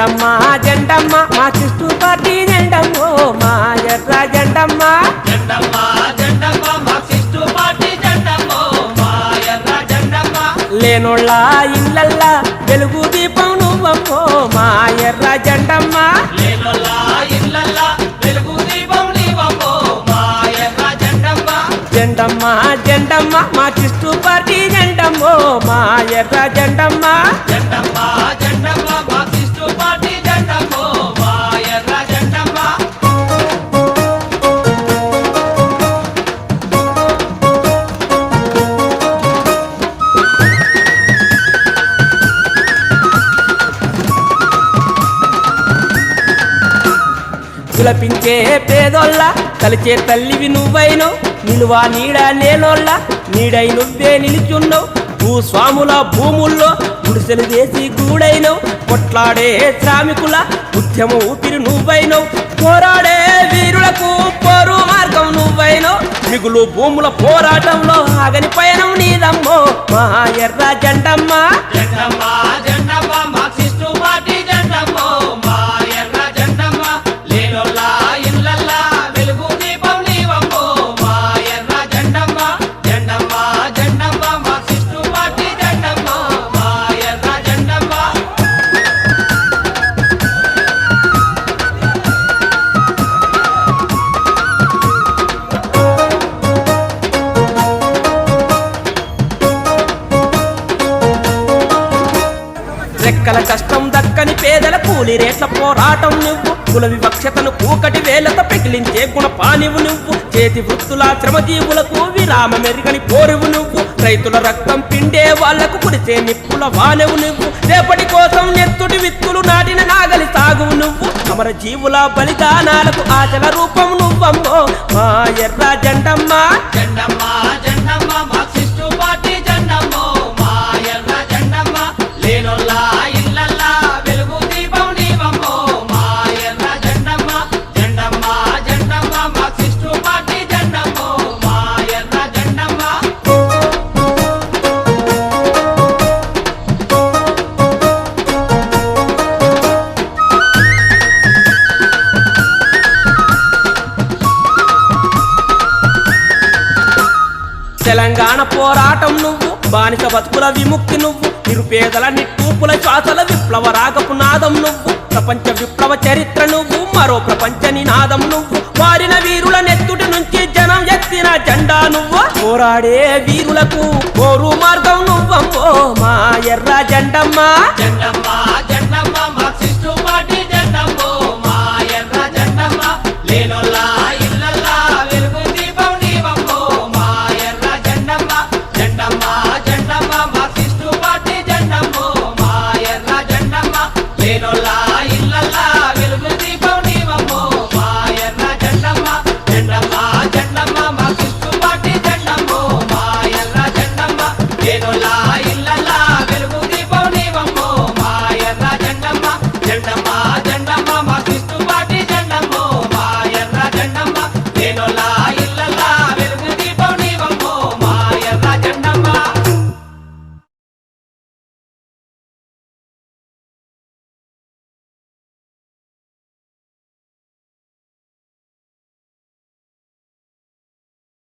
జెండమ్మ జెండమ్మ మా కిష్టు పార్టీ జెండమ్మో మా ఎర్ర జెండమ్మ. లేనోళ్ళ ఇళ్ళల్లా వెలుగు దీపం నువ్వమ్మో మా ఎర్ర జెండమ్మ. జెండమ్మ. జెండమ్మ మా కిష్టు పార్టీ జెండమ్మో మా ఎర్ర జెండమ్మ. కులపించే పేదోళ్ళ కలిచే తల్లివి నువ్వైనో నిలువ నీడ లేనోళ్ళ నీడై నువ్వే నిలుచున్నావు భూస్వాముల భూముల్లో గుడిసెలు వేసి గూడైనవు కొట్లాడే శ్రామికుల ఉద్యమ ఊపిరి నువ్వైనవు పోరాడే వీరులకు పోరు మార్గం నువ్వైనో మిగులు భూముల పోరాటంలో ఆగని పయనం నీదమ్మో మా ఎర్ర జెండమ్మ. జెండమ్మ జెండమ్మ రెక్కల కష్టం దక్కని పేదల కూలి రేట్ల పోరాటం నువ్వు. కుల వివక్షతను కూకటి వేలతో పెకిలించే గుణపానివు నువ్వు. చేతి వృత్తుల శ్రమజీవులకు విరామ మెరుగని పోరువు నువ్వు. రైతుల రక్తం పిండే వాళ్ళకు కురిసే నిప్పుల వానవు నువ్వు. రేపటి కోసం నెత్తుటి విత్తులు నాటిన నాగలి సాగువు నువ్వు. అమర జీవుల బలిదానాలకు ఆచల రూపం నువ్వమ్మో. మా ఎర్ర జండమ్మా. జండమ్మా. తెలంగాణ పోరాటం నువ్వు బానిస బతుకుల విముక్తి నువ్వు నిరుపేదల నిట్టూపుల శ్వాసల విప్లవ రాగపు నాదం నువ్వు ప్రపంచ విప్లవ చరిత్ర నువ్వు మరో ప్రపంచ నినాదం నువ్వు వారిన వీరుల నెత్తుటి నుంచి జనం ఎత్తిన జెండా నువ్వు పోరాడే వీరులకు పోరు మార్గం నువ్వమ్మో మా ఎర్ర జెండమ్మా. జెండమ్మా. లేనోలా ఇల్లల్లా వెలుగు దీపం నీవమ్మో. మాయన్న జండమ్మ జండమ్మ జండమ్మ.